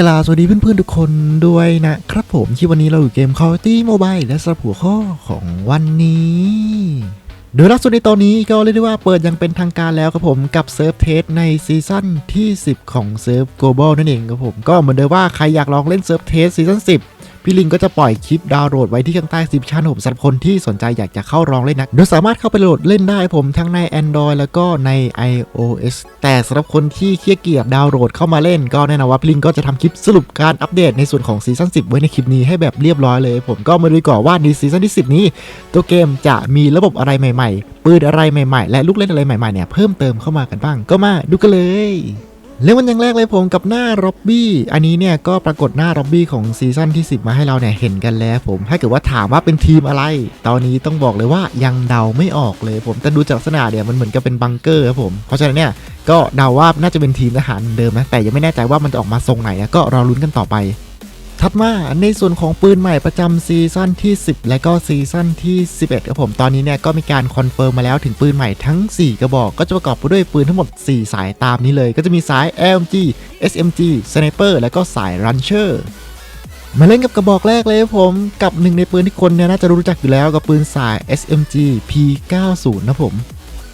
กล่าวสวัสดีเพื่อนๆ ทุกคนด้วยนะครับผมที่วันนี้เราอยู่เกม Call of Duty Mobile และสำหรับหัวข้อของวันนี้ โดยล่าสุดในตอนนี้ก็เรียกได้ว่าเปิดยังเป็นทางการแล้วครับผมกับเซิร์ฟเทสในซีซั่นที่ 10 ของเซิร์ฟ Global นั่นเองครับผม ก็เหมือนเดิมว่าใครอยากลองเล่นเซิร์ฟเทสซีซั่น10 พี่ลิงก็จะปล่อยคลิปดาวน์โหลดไว้ที่ข้างใต้ซิปชันผมสำหรับคนที่สนใจอยากจะเข้าลองเล่นนะโดยสามารถเข้าไปโหลดเล่นได้ผมทั้งใน Android แล้วก็ใน iOS แต่สำหรับคนที่ขี้เกียจดาวน์โหลดเข้ามาเล่นก็แน่นอนว่าพี่ลิงก็จะทำคลิปสรุปการอัปเดตในส่วนของซีซั่น10 ไว้ในคลิปนี้ให้แบบเรียบร้อยเลย ผมก็มาดูก่อนว่าในซีซั่นที่ 10 นี้ ตัวเกมจะมีระบบอะไรใหม่ ๆ ปืนอะไรใหม่ ๆ และลูกเล่นอะไรใหม่ๆเนี่ยเพิ่มเติมเข้ามากันบ้างก็มาดูกันเลย เริ่มมันอย่างแรกเลยผมกับหน้าร็อบบี้ อันนี้เนี่ยก็ปรากฏหน้าร็อบบี้ของซีซั่นที่ 10 มาให้เราเนี่ยเห็นกันแล้วผม ถ้าเกิดว่าถามว่าเป็นทีมอะไร ตอนนี้ต้องบอกเลยว่ายังเดาไม่ออกเลยผม แต่ดูจากลักษณะเนี่ยมันเหมือนกับเป็นบังเกอร์ครับผม เพราะฉะนั้นเนี่ยก็เดาว่าน่าจะเป็นทีมทหารเดิมนะ แต่ยังไม่แน่ใจว่ามันจะออกมาทรงไหนนะ ก็รอลุ้นกันต่อไป ถัดมาในส่วนของปืนใหม่ประจำซีซั่นที่ 10 และก็ซีซั่นที่ 11ครับผมตอนนี้เนี่ยก็มีการคอนเฟิร์มมาแล้วถึงปืนใหม่ทั้ง 4 กระบอกก็จะประกอบไปด้วยปืนทั้งหมด 4 สายตามนี้เลย ก็จะมีสาย LMG SMG Sniper และก็สาย Rancher มาเล่นกับกระบอกแรกเลยผมกับหนึ่งในปืนที่คนเนี่ยน่าจะรู้จักอยู่แล้วกับปืนสาย SMG P90 นะผม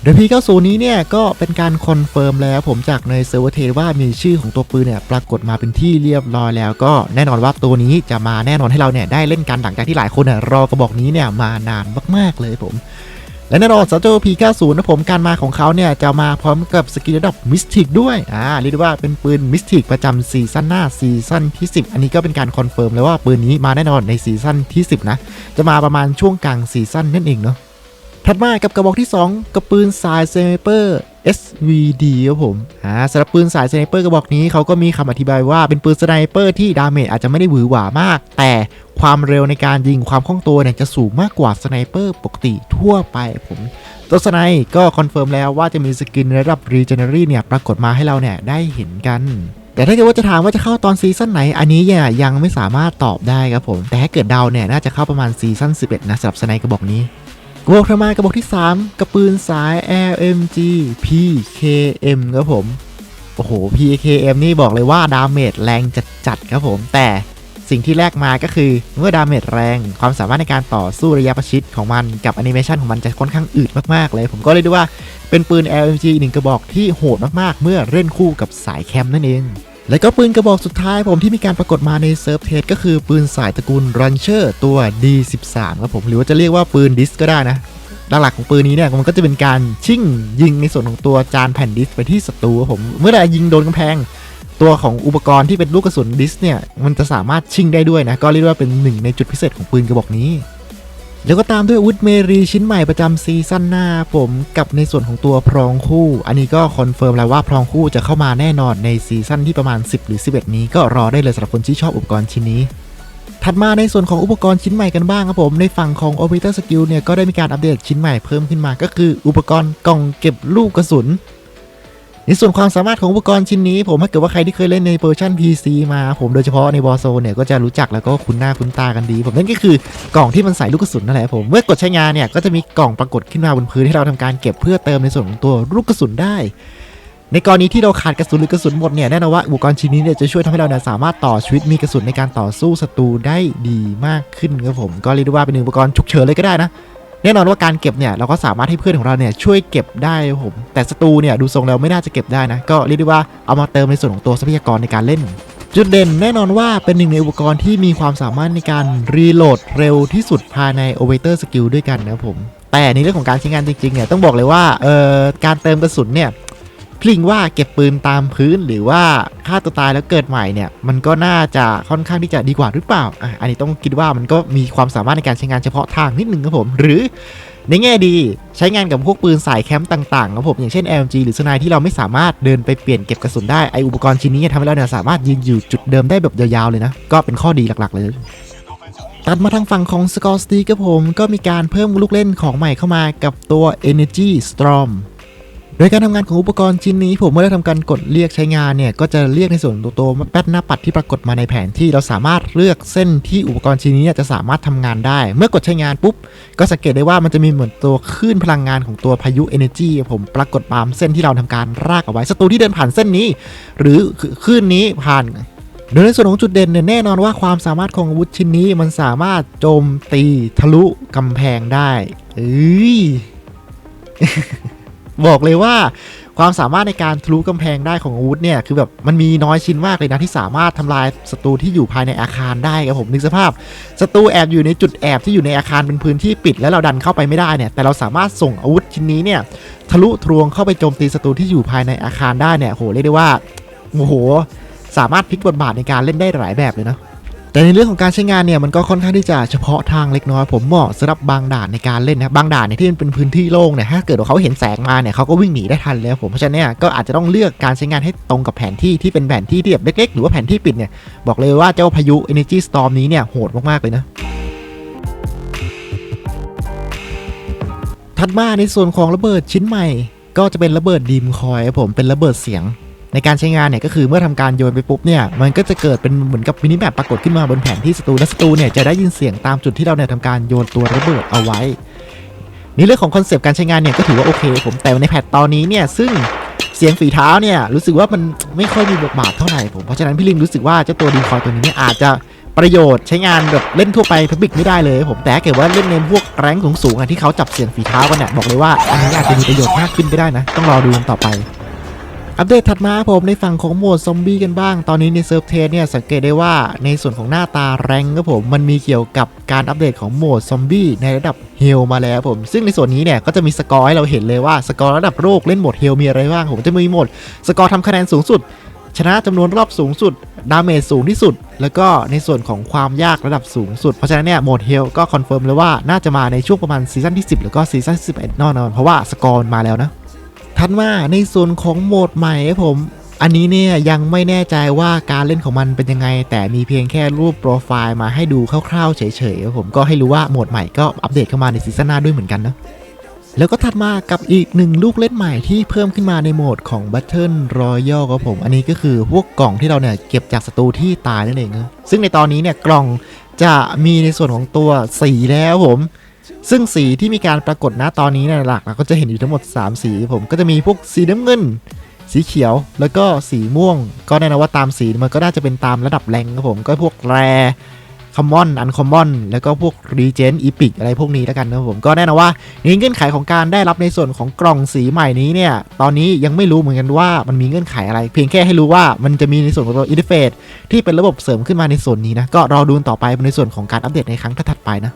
โดย P90 นี้เนี่ยก็เป็นการคอนเฟิร์มแล้วผมจากในเซิร์ฟเวอร์เทว่ามีชื่อของตัวปืนเนี่ยปรากฏมาเป็นที่เรียบร้อยแล้วก็แน่นอนว่าตัวนี้จะมาแน่นอนให้เราเนี่ยได้เล่นกันหลังจากที่หลายคนเนี่ยรอกระบอกนี้เนี่ยมานานมากๆเลยผม และแน่นอนสำหรับเจ้า P90 นะผมการมาของเขาเนี่ยจะมาพร้อมกับสกิลระดับมิสติกด้วยอ่าเรียกได้ว่าเป็นปืนมิสติกประจำซีซั่นหน้าซีซั่นที่ 10 อันนี้ก็เป็นการคอนเฟิร์มเลยว่าปืนนี้มาแน่นอนในซีซั่นที่ 10 นะ จะมาประมาณช่วงกลางซีซั่นนั่นเองเนาะ ถัดมากับกระบอกที่ 2 กับปืนสายสไนเปอร์ SVD ครับผม อ่าสำหรับปืนสายสไนเปอร์กระบอกนี้เขาก็มีคำอธิบายว่าเป็นปืนสไนเปอร์ที่ดาเมจอาจจะไม่ได้หวือหวามาก แต่ความเร็วในการยิงความคล่องตัวเนี่ยจะสูงมากกว่าสไนเปอร์ปกติทั่วไปผมตัวสไนก็คอนเฟิร์มแล้วว่าจะมีสกินระดับ Regenerate เนี่ยปรากฏมาให้เราเนี่ยได้เห็นกัน แต่ถ้าเกิดว่าจะถามว่าจะเข้าตอนซีซั่นไหน อันนี้เนี่ยยังไม่สามารถตอบได้ครับผม แต่ถ้าเกิดเดาเนี่ยน่าจะเข้าประมาณซีซั่น11นะสำหรับสไนกระบอกนี้ กระบอกถมากระบอกที่ 3 กระปืนสาย LMG PKM ครับผม โอ้โห PKM นี่บอกเลยว่าดาเมจแรงจัดๆครับผม แต่สิ่งที่แลกมาก็คือเมื่อดาเมจแรงความสามารถในการต่อสู้ระยะประชิดของมันกับแอนิเมชันของมันจะค่อนข้างอืดมากๆเลย ผมก็เลยดูว่าเป็นปืน LMG หนึ่งกระบอกที่โหดมากๆ เมื่อเล่นคู่กับสายแคมนั่นเอง แล้วก็ปืนกระบอกสุดท้ายผมที่มีการปรากฏมาในเซิร์ฟเทสก็คือปืนสายตระกูล Rancher ตัว D13 ครับผมหรือว่าจะเรียกว่าปืนดิสก็ได้นะหลักๆของปืนนี้เนี่ยมันก็จะเป็นการชิ่งยิงในส่วนของตัวจานแผ่นดิสไปที่ศัตรูครับผมเมื่อใดยิงโดนกำแพง ตัวของอุปกรณ์ที่เป็นลูกกระสุนดิสเนี่ยมันจะสามารถชิ่งได้ด้วยนะก็เรียกว่าเป็นหนึ่งในจุดพิเศษของปืนกระบอกนี้ แล้วก็ตามด้วยอาวุธเมรีชิ้นใหม่ประจำซีซั่นหน้าผมกับในส่วนของตัวพรองคู่ อันนี้ก็คอนเฟิร์มแล้วว่าพรองคู่จะเข้ามาแน่นอนในซีซั่นที่ประมาณ 10 หรือ 11 นี้ก็รอได้เลยสำหรับคนที่ชอบอุปกรณ์ชิ้นนี้ ถัดมาในส่วนของอุปกรณ์ชิ้นใหม่กันบ้างครับผมในฝั่งของ Operator Skill เนี่ยก็ได้มีการอัปเดตชิ้นใหม่เพิ่มขึ้นมา ก็คืออุปกรณ์กล่องเก็บลูกกระสุน ในส่วนความสามารถของอุปกรณ์ชิ้นนี้ ผมถ้าเกิดว่าใครที่เคยเล่นในเวอร์ชัน PC มาผมโดยเฉพาะใน Warzone เนี่ยก็จะรู้จักแล้วก็คุ้นหน้าคุ้นตากันดี ผมนั่นก็คือกล่องที่มันใส่ลูกกระสุนนั่นแหละผมเมื่อกดใช้งานเนี่ยก็จะมีกล่องปรากฏขึ้นมาบนพื้นให้เราทำการเก็บเพื่อเติมในส่วนของตัวลูกกระสุนได้ ในกรณีที่เราขาดกระสุนหรือกระสุนหมดเนี่ยแน่นอนว่าอุปกรณ์ชิ้นนี้เนี่ยจะช่วยทำให้เราเนี่ยสามารถต่อชีวิตมีกระสุนในการต่อสู้ศัตรูได้ดีมากขึ้นครับผม ก็เรียกได้ว่าเป็นหนึ่งอุปกรณ์ฉุกเฉินเลยก็ได้นะ แน่นอนว่าการเก็บเนี่ยเราก็สามารถให้เพื่อนของเราเนี่ยช่วยเก็บได้ครับผมแต่ศัตรูเนี่ยดูทรงแล้วไม่น่าจะเก็บได้นะ ก็เรียกได้ว่าเอามาเติมในส่วนของตัวทรัพยากรในการเล่น จุดเด่นแน่นอนว่าเป็นหนึ่งในอุปกรณ์ที่มีความสามารถในการรีโหลดเร็วที่สุดภายใน o v a t o r Skill ด้วยกันนะครับผมแต่ในเรื่องของการใช้งานจริงๆเนี่ยต้องบอกเลยว่าเอ่อการเติมกระสุนเนี่ย พลิงว่าเก็บปืนตามพื้นหรือว่าฆ่าตัวตายแล้วเกิดใหม่เนี่ยมันก็น่าจะค่อนข้างที่จะดีกว่าหรือเปล่าอะอันนี้ต้องคิดว่ามันก็มีความสามารถในการใช้งานเฉพาะทางนิดนึงครับผม หรือในแง่ดีใช้งานกับพวกปืนสายแคมป์ต่างๆครับผมอย่างเช่น LMG หรือสไนที่เราไม่สามารถเดินไปเปลี่ยนเก็บกระสุนได้ไออุปกรณ์ชิ้นนี้ทำให้เราเนี่ยสามารถยืนอยู่จุดเดิมได้แบบยาวๆเลยนะ ก็เป็นข้อดีหลักๆ เลยตัดมาทางฝั่งของ Score s t e a k ครับผมก็มีการเพิ่มลูกเล่นของใหม่เข้ามากับตัว Energy Storm โดยการทำงานของอุปกรณ์ชิ้นนี้ ผมเมื่อเราทำการกดเรียกใช้งานเนี่ยก็จะเรียกในส่วนตัวตัวแป้นหน้าปัดที่ปรากฏมาในแผนที่เราสามารถเลือกเส้นที่อุปกรณ์ชิ้นนี้จะสามารถทำงานได้ เมื่อกดใช้งานปุ๊บ ก็สังเกตได้ว่ามันจะมีเหมือนตัวคลื่นพลังงานของตัวพายุ Energy ผมปรากฏตามเส้นที่เราทำการรากเอาไว้ศัตรูที่เดินผ่านเส้นนี้ หรือคลื่นนี้ผ่านโดยในส่วนของจุดเด่นเนี่ยแน่นอนว่าความสามารถของอาวุธชิ้นนี้มันสามารถโจมตีทะลุกำแพงได้เอ้ย บอกเลยว่าความสามารถในการทะลุกำแพงได้ของอาวุธเนี่ยคือแบบมันมีน้อยชิ้นมากเลยนะที่สามารถทำลายศัตรูที่อยู่ภายในอาคารได้ครับผมนึกสภาพศัตรูแอบอยู่ในจุดแอบที่อยู่ในอาคารเป็นพื้นที่ปิด แล้วเราดันเข้าไปไม่ได้เนี่ยแต่เราสามารถส่งอาวุธชิ้นนี้เนี่ยทะลุทรวงเข้าไปโจมตีศัตรูที่อยู่ภายในอาคารได้เนี่ยโหเรียกได้ว่าโอ้โห สามารถพลิกบทบาทในการเล่นได้หลายแบบเลยนะ แต่ในเรื่องของการใช้งานเนี่ยมันก็ค่อนข้างที่จะเฉพาะทางเล็กน้อยผมเหมาะสำหรับบางด่านในการเล่นนะบางด่านเนี่ยที่มันเป็นพื้นที่โล่งเนี่ยถ้าเกิดว่าเขาเห็นแสงมาเนี่ยเขาก็วิ่งหนีได้ทันแล้วผมเพราะฉะนั้นเนี่ยก็อาจจะต้องเลือกการใช้งานให้ตรงกับแผนที่ที่เป็นแผนที่ที่แบบเล็ก ๆ หรือว่าแผนที่ปิดเนี่ยบอกเลยว่าเจ้าพายุ Energy Storm นี้เนี่ยโหดมากๆเลยนะถัดมาในส่วนของระเบิดชิ้นใหม่ ก็จะเป็นระเบิดดีมคอยผมเป็นระเบิดเสียง ในการใช้งานเนี่ยก็คือเมื่อทำการโยนไปปุ๊บเนี่ยมันก็จะเกิดเป็นเหมือนกับมินิแมปปรากฏขึ้นมาบนแผนที่ศัตรูและศัตรูเนี่ยจะได้ยินเสียงตามจุดที่เราเนี่ยทำการโยนตัวระเบิดเอาไว้ในเรื่องของคอนเซปต์การใช้งานเนี่ยก็ถือว่าโอเคผมแต่ในแพทตอนนี้เนี่ยซึ่งเสียงฝีเท้าเนี่ยรู้สึกว่ามันไม่ค่อยมีบทบาทเท่าไหร่ผมเพราะฉะนั้นพี่ลิมรู้สึกว่าเจ้าตัวดีคอยตัวนี้เนี่ยอาจจะประโยชน์ใช้งานแบบเล่นทั่วไปพับบิกไม่ได้เลยผมแต่เกิดว่าเล่นในพวกแรงสูงๆอะที่เขาจับเสียงฝีเท้ากันเนี่ยบอกเลยว่าอันนี้อาจจะมีประโยชน์มากขึ้นไปได้นะ ต้องรอดูกันต่อไป อัปเดตถัดมาผมในฝั่งของโหมดซอมบี้กันบ้าง ตอนนี้ในเซิร์ฟเทสเนี่ยสังเกตได้ว่าในส่วนของหน้าตาแรงครับผมมันมีเกี่ยวกับการอัปเดตของโหมดซอมบี้ในระดับเฮลมาแล้วผม ซึ่งในส่วนนี้เนี่ยก็จะมีสกอร์ให้เราเห็นเลยว่าสกอร์ระดับโลกเล่นโหมดเฮลมีอะไรบ้างผมจะมีโหมดสกอร์ทำคะแนนสูงสุด ชนะจำนวนรอบสูงสุดดาเมจสูงที่สุด แล้วก็ในส่วนของความยากระดับสูงสุด เพราะฉะนั้นเนี่ยโหมดเฮลก็คอนเฟิร์มเลยว่าน่าจะมาในช่วงประมาณซีซั่นที่ 10แล้วก็ซีซั่นที่11แน่นอนเพราะว่าสกอร์มาแล้วนะ ถัดมาในส่วนของโหมดใหม่ครับผมอันนี้เนี่ยยังไม่แน่ใจว่าการเล่นของมันเป็นยังไง แต่มีเพียงแค่รูปโปรไฟล์มาให้ดูคร่าวๆเฉยๆครับผมก็ให้รู้ว่าโหมดใหม่ก็อัปเดตเข้ามาในซีซั่นหน้าด้วยเหมือนกันนะแล้วก็ถัดมากับอีกหนึ่งลูกเล่นใหม่ที่เพิ่มขึ้นมาในโหมดของ Battle Royale ครับผม อันนี้ก็คือพวกกล่องที่เราเนี่ยเก็บจากศัตรูที่ตายนั่นเองซึ่งในตอนนี้เนี่ยกล่องจะมีในส่วนของตัวสีแล้วผม ซึ่งสีที่มีการปรากฏนะตอนนี้เนี่ยหลักเราก็จะเห็นอยู่ทั้งหมด 3 สี ผมก็จะมีพวกสีน้ำเงิน สีเขียวแล้วก็สีม่วง ก็แน่นอนว่าตามสีมันก็น่าจะเป็นตามระดับแรงครับผมก็พวกแรคอมมอน อันคอมมอน แล้วก็พวกรีเจนอีพิกอะไรพวกนี้แล้วกันนะครับผม ก็แน่นอนว่าในเงื่อนไขของการได้รับในส่วนของกล่องสีใหม่นี้เนี่ย ตอนนี้ยังไม่รู้เหมือนกันว่ามันมีเงื่อนไขอะไร เพียงแค่ให้รู้ว่ามันจะมีในส่วนของตัวอินเทอร์เฟซที่เป็นระบบเสริมขึ้นมาในส่วนนี้นะ ก็รอดูต่อไปในส่วนของการอัปเดตในครั้งถัดไปนะ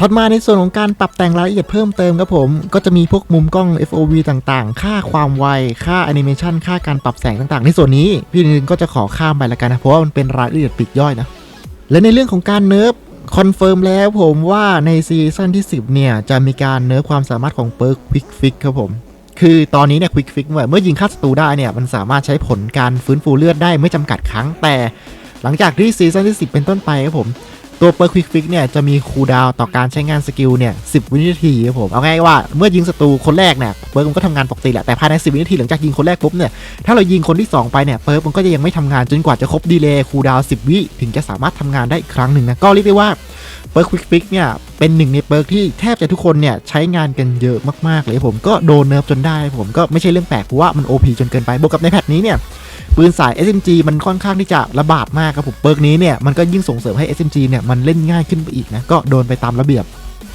ถัดมาในส่วนของการปรับแต่งรายละเอียดเพิ่มเติมครับผม ก็จะมีพวกมุมกล้อง FOV ต่างๆ ค่าความไว ค่าแอนิเมชันค่าการปรับแสงต่างๆ ในส่วนนี้ พี่นึงก็จะขอข้ามไปละกันนะ เพราะว่ามันเป็นรายละเอียดปลีกย่อยนะ และในเรื่องของการเนิร์ฟคอนเฟิร์มแล้วผมว่าในซีซั่นที่ 10 เนี่ย จะมีการเนิร์ฟความสามารถของเปิร์กควิกฟิกครับผม คือตอนนี้เนี่ยควิกฟิกเมื่อยิงฆ่าศัตรูได้เนี่ยมันสามารถใช้ผลการฟื้นฟูเลือดได้ไม่จำกัดครั้งแต่ หลังจากที่ซีซั่นที่ 10 เป็นต้นไปครับผม ตัวเปิร์ควิกฟิกเนี่ยจะมีคูลดาวต่อการใช้งานสกิลเนี่ย10วินาทีครับผมเอาง่ายว่าเมื่อยิงศัตรูคนแรกเนี่ยเปิร์กมันก็ทำงานปกติแหละแต่ภายใน 10 วินาทีหลังจากยิงคนแรกปุ๊บเนี่ยถ้าเรายิงคนที่ 2 ไปเนี่ยเปิร์กมันก็จะยังไม่ทำงานจนกว่าจะครบดีเลย์คูลดาวน์10วิถึงจะสามารถทำงานได้อีกครั้งหนึ่งนะก็เรียกได้ว่าเปิร์ควิกฟิกเนี่ยเป็นหนึ่งในเปิร์กที่แทบจะทุกคนเนี่ยใช้งานกันเยอะมากๆเลยผมก็โดนเนิร์ฟจนได้ผมก็ไม่ใช่เรื่องแปลกเพราะว่ามัน OP จนเกินไปบวกกับในแพทนี้เนี่ยปืนสาย SMG มันค่อนข้างที่จะระบาดมากครับผมเปิร์กนี้เนี่ยมันก็ยิ่งส่งเสริมให้ SMG เนี่ยมันเล่นง่ายขึ้นไปอีกนะก็โดนไปตามระเบียบ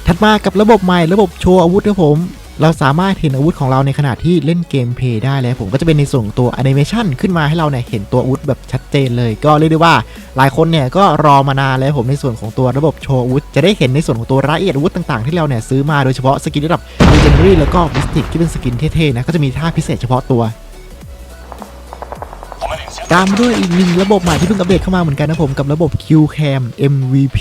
ถัดมากับระบบใหม่ระบบโชว์อาวุธครับผมเราสามารถเห็นอาวุธของเราในขณะที่เล่นเกมเพลย์ได้แล้วผมก็จะเป็นในส่วนของตัวแอนิเมชันขึ้นมาให้เราเนี่ยเห็นตัวอาวุธแบบชัดเจนเลย ก็เรียกได้ว่าหลายคนเนี่ยก็รอมานานแล้วผมในส่วนของตัวระบบโชว์อาวุธ จะได้เห็นในส่วนของตัวรายละเอียดอาวุธต่างๆ ที่เราเนี่ยซื้อมาโดยเฉพาะสกินระดับ Legendary แล้วก็ Mystic ที่เป็นสกินเท่ๆนะก็จะมีท่าพิเศษเฉพาะตัว ตามด้วยอีกหนึ่งระบบใหม่ที่เพิ่งอัปเดตเข้ามาเหมือนกันนะผมกับระบบ QCam MVP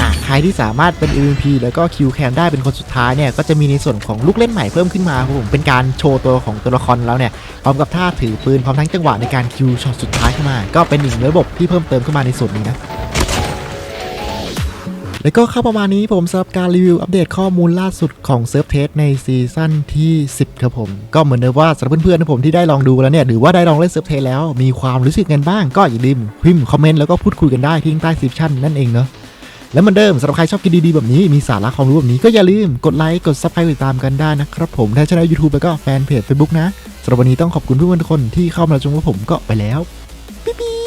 อะใครที่สามารถเป็น MVP แล้วก็ QCam ได้เป็นคนสุดท้ายเนี่ยก็จะมีในส่วนของลูกเล่นใหม่เพิ่มขึ้นมาครับผมเป็นการโชว์ตัวของตัวละครแล้วเนี่ยพร้อมกับท่าถือปืนพร้อมทั้งจังหวะในการคิวช็อตสุดท้ายเข้ามา ก็เป็นอีกระบบที่เพิ่มเติมเข้ามาในส่วนนี้นะ แล้วก็เข้าประมาณนี้ผมสำหรับการรีวิวอัปเดตข้อมูลล่าสุดของเซิร์ฟเทสในซีซั่นที่ 10 ครับผม ก็เหมือนเดิมว่าสำหรับเพื่อนๆนะผมที่ได้ลองดูแล้วเนี่ย หรือว่าได้ลองเล่นเซิร์ฟเทสแล้วมีความรู้สึกกันบ้างก็อย่าลืมพิมพ์คอมเมนต์แล้วก็พูดคุยกันได้ที่ใต้ซิปชั่นนั่นเองเนาะแล้วเหมือนเดิมสำหรับใครชอบกินดีๆ แบบนี้มีสาระความรู้แบบนี้ก็อย่าลืมกดไลค์กดซับสไครต์ติดตามกันได้นะครับผมทั้งช่อง YouTube แล้วก็แฟนเพจ Facebook นะสำหรับวันนี้ต้องขอบคุณเพื่อนๆทุกคนที่เข้ามาชมกับผมก็ไปแล้วปิ๊บ